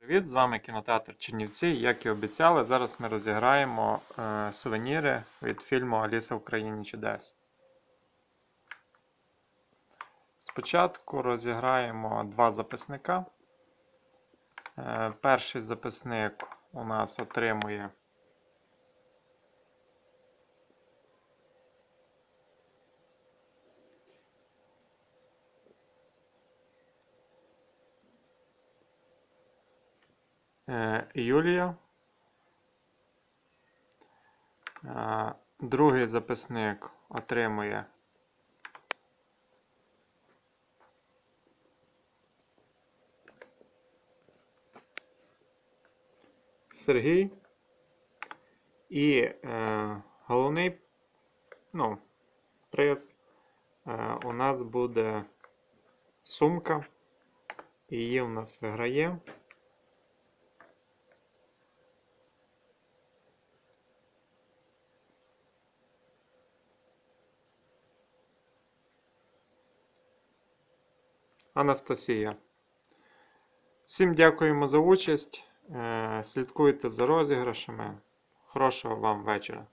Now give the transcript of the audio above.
Привіт, з вами кінотеатр Чернівці. Як і обіцяли, зараз ми розіграємо е, сувеніри від фільму Аліса в країні чудес. Спочатку розіграємо два записника. Е, перший записник у нас отримує Юлія. Е, Другий записник отримує Сергій. І е, головний ну, приз е, у нас буде сумка. Її у нас виграє. Анастасія. Всім дякуємо за участь. Е, Слідкуйте за розіграшами. Хорошого вам вечора.